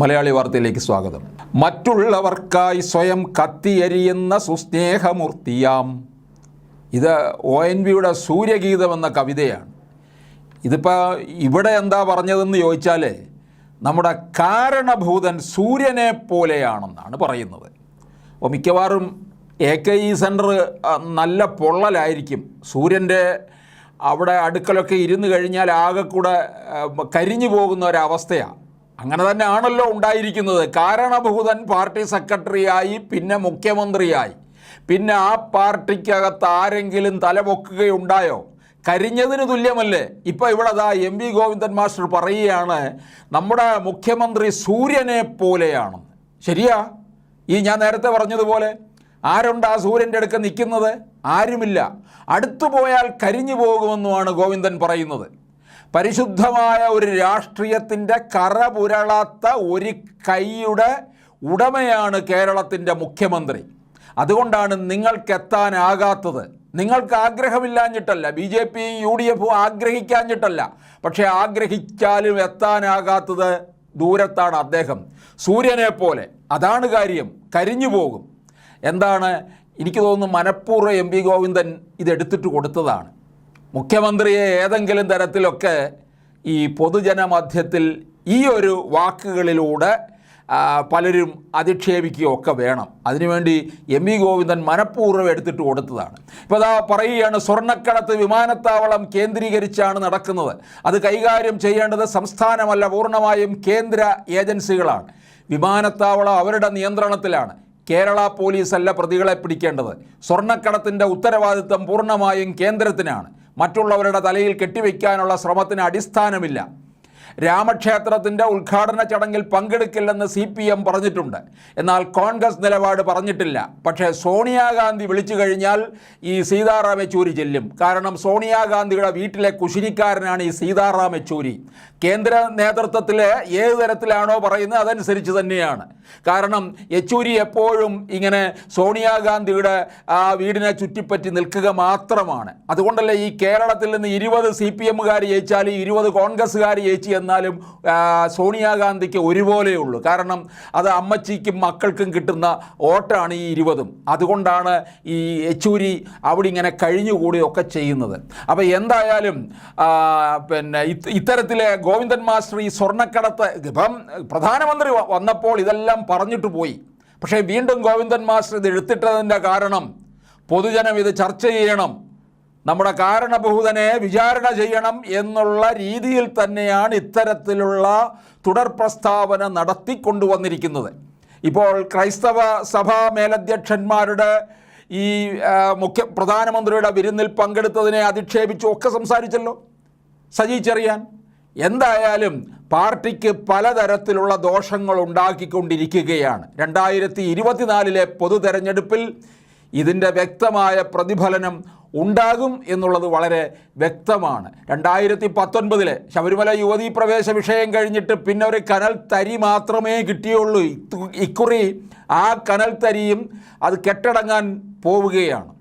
മലയാളി വാർത്തയിലേക്ക് സ്വാഗതം. മറ്റുള്ളവർക്കായി സ്വയം കത്തിയരിയുന്ന സുസ്നേഹമൂർത്തിയാം. ഇത് ഒ എൻ വിയുടെ സൂര്യഗീതം എന്ന കവിതയാണ്. ഇതിപ്പോൾ ഇവിടെ എന്താ പറഞ്ഞതെന്ന് ചോദിച്ചാൽ നമ്മുടെ കാരണഭൂതൻ സൂര്യനെ പോലെയാണെന്നാണ് പറയുന്നത്. അപ്പോൾ മിക്കവാറും എ കെ ഇ സെന്റർ നല്ല പൊള്ളലായിരിക്കും. സൂര്യന്റെ അവിടെ അടുക്കലൊക്കെ ഇരുന്ന് കഴിഞ്ഞാൽ ആകെ കൂടെ കരിഞ്ഞു പോകുന്ന ഒരവസ്ഥയാണ് അങ്ങനെ തന്നെ ആണല്ലോ ഉണ്ടായിരിക്കുന്നത്. കാരണഭൂതൻ പാർട്ടി സെക്രട്ടറിയായി പിന്നെ മുഖ്യമന്ത്രിയായി. പിന്നെ ആ പാർട്ടിക്കകത്ത് ആരെങ്കിലും തലപൊക്കുകയുണ്ടായോ? കരിഞ്ഞതിന് തുല്യമല്ലേ? ഇപ്പോൾ ഇവിടെ ദാ എം വി ഗോവിന്ദൻ മാസ്റ്റർ പറയുകയാണ് നമ്മുടെ മുഖ്യമന്ത്രി സൂര്യനെ പോലെയാണെന്ന് ശരിയാ? ഈ ഞാൻ നേരത്തെ പറഞ്ഞതുപോലെ ആരുണ്ട് ആ സൂര്യന്റെ അടുക്ക് നിൽക്കുന്നത്? ആരുമില്ല. അടുത്തു പോയാൽ കരിഞ്ഞു പോകുമെന്നുമാണ് ഗോവിന്ദൻ പറയുന്നത്. പരിശുദ്ധമായ ഒരു രാഷ്ട്രീയത്തിന്റെ കറ പുരളാത്ത ഒരു കൈയുടെ ഉടമയാണ് കേരളത്തിന്റെ മുഖ്യമന്ത്രി. അതുകൊണ്ടാണ് നിങ്ങൾക്കെത്താനാകാത്തത്. നിങ്ങൾക്ക് ആഗ്രഹമില്ലാഞ്ഞിട്ടല്ല ബി ജെ പിയും യു ഡി എഫും ആഗ്രഹിക്കാഞ്ഞിട്ടല്ല. പക്ഷേ ആഗ്രഹിച്ചാലും എത്താനാകാത്തത് ദൂരത്താണ് അദ്ദേഹം. സൂര്യനെ പോലെ. അതാണ് കാര്യം. കരിഞ്ഞു പോകും. എന്താണ്? എനിക്ക് തോന്നുന്നു മനഃപൂർവം എം പി ഗോവിന്ദൻ ഇതെടുത്തിട്ട് കൊടുത്തതാണ്. മുഖ്യമന്ത്രിയെ ഏതെങ്കിലും തരത്തിലൊക്കെ ഈ പൊതുജനമധ്യത്തിൽ ഈ ഒരു വാക്കുകളിലൂടെ പലരും അധിക്ഷേപിക്കുകയൊക്കെ വേണം. അതിനുവേണ്ടി എം വി ഗോവിന്ദൻ മനഃപൂർവം എടുത്തിട്ട് കൊടുത്തതാണ്. ഇപ്പോൾ അതാ പറയുകയാണ് സ്വർണക്കടത്ത് വിമാനത്താവളം കേന്ദ്രീകരിച്ചാണ് നടക്കുന്നത്. അത് കൈകാര്യം ചെയ്യേണ്ടത് സംസ്ഥാനമല്ല പൂർണമായും കേന്ദ്ര ഏജൻസികളാണ്. വിമാനത്താവളം അവരുടെ നിയന്ത്രണത്തിലാണ്. കേരള പോലീസല്ല പ്രതികളെ പിടിക്കേണ്ടത്. സ്വർണക്കടത്തിന്റെ ഉത്തരവാദിത്തം പൂർണമായും കേന്ദ്രത്തിനാണ്. മറ്റുള്ളവരുടെ തലയിൽ കെട്ടിവെക്കാനുള്ള ശ്രമത്തിന് അടിസ്ഥാനമില്ല. രാമക്ഷേത്രത്തിന്റെ ഉദ്ഘാടന ചടങ്ങിൽ പങ്കെടുക്കില്ലെന്ന് സി പി എം പറഞ്ഞിട്ടുണ്ട്. എന്നാൽ കോൺഗ്രസ് നിലപാട് പറഞ്ഞിട്ടില്ല. പക്ഷേ സോണിയാഗാന്ധി വിളിച്ചു കഴിഞ്ഞാൽ ഈ സീതാറാം യെച്ചൂരി ചെല്ലും. കാരണം സോണിയാഗാന്ധിയുടെ വീട്ടിലെ കുശിനിക്കാരനാണ് ഈ സീതാറാം യെച്ചൂരി. കേന്ദ്ര നേതൃത്വത്തിൽ ഏത് തരത്തിലാണോ പറയുന്നത് അതനുസരിച്ച് തന്നെയാണ്. കാരണം യെച്ചൂരി എപ്പോഴും ഇങ്ങനെ സോണിയാഗാന്ധിയുടെ ആ വീടിനെ ചുറ്റിപ്പറ്റി നിൽക്കുക മാത്രമാണ്. അതുകൊണ്ടല്ലേ ഈ കേരളത്തിൽ നിന്ന് ഇരുപത് സി പി എമ്മുകാർ ജയിച്ചാലും ഇരുപത് കോൺഗ്രസ്സുകാർ ജയിച്ചു എന്നാലും സോണിയാഗാന്ധിക്ക് ഒരുപോലെയുള്ളൂ കാരണം അത് അമ്മച്ചിക്കും മക്കൾക്കും കിട്ടുന്ന വോട്ടാണ് ഈ ഇരുപതും. അതുകൊണ്ടാണ് ഈ യെച്ചൂരി അവിടെ ഇങ്ങനെ കഴിഞ്ഞുകൂടിയൊക്കെ ചെയ്യുന്നത്. അപ്പോൾ എന്തായാലും പിന്നെ ഇത് ഇത്തരത്തിലെ ഗോവിന്ദൻ മാസ്റ്റർ ഈ സ്വർണക്കടത്ത് ഇപ്പം പ്രധാനമന്ത്രി വന്നപ്പോൾ ഇതെല്ലാം പറഞ്ഞിട്ട് പോയി. പക്ഷേ വീണ്ടും ഗോവിന്ദൻ മാസ്റ്റർ ഇത് എടുത്തിട്ടതിന്റെ കാരണം പൊതുജനം ഇത് ചർച്ച ചെയ്യണം. നമ്മുടെ കാരണബഹുതനെ വിചാരണ ചെയ്യണം എന്നുള്ള രീതിയിൽ തന്നെയാണ് ഇത്തരത്തിലുള്ള തുടർ പ്രസ്താവന നടത്തിക്കൊണ്ടുവന്നിരിക്കുന്നത്. ഇപ്പോൾ ക്രൈസ്തവ സഭാ മേലധ്യക്ഷന്മാരുടെ ഈ മുഖ്യ പ്രധാനമന്ത്രിയുടെ വിരുന്നിൽ പങ്കെടുത്തതിനെ അധിക്ഷേപിച്ചു ഒക്കെ സംസാരിച്ചല്ലോ? സജി ചെറിയാൻ? എന്തായാലും പാർട്ടിക്ക് പലതരത്തിലുള്ള ദോഷങ്ങൾ ഉണ്ടാക്കിക്കൊണ്ടിരിക്കുകയാണ് രണ്ടായിരത്തി ഇരുപത്തിനാലിലെ പൊതു തെരഞ്ഞെടുപ്പിൽ ഇതിന്റെ വ്യക്തമായ പ്രതിഫലനം ഉണ്ടാകും എന്നുള്ളത് വളരെ വ്യക്തമാണ്. രണ്ടായിരത്തി പത്തൊൻപതിലെ ശബരിമല യുവതീ പ്രവേശ വിഷയം കഴിഞ്ഞിട്ട് പിന്നെ ഒരു കനൽ തരി മാത്രമേ കിട്ടിയുള്ളൂ. ഇക്കുറി ആ കനൽ തരിയും അത് കെട്ടടങ്ങാൻ പോവുകയാണ്.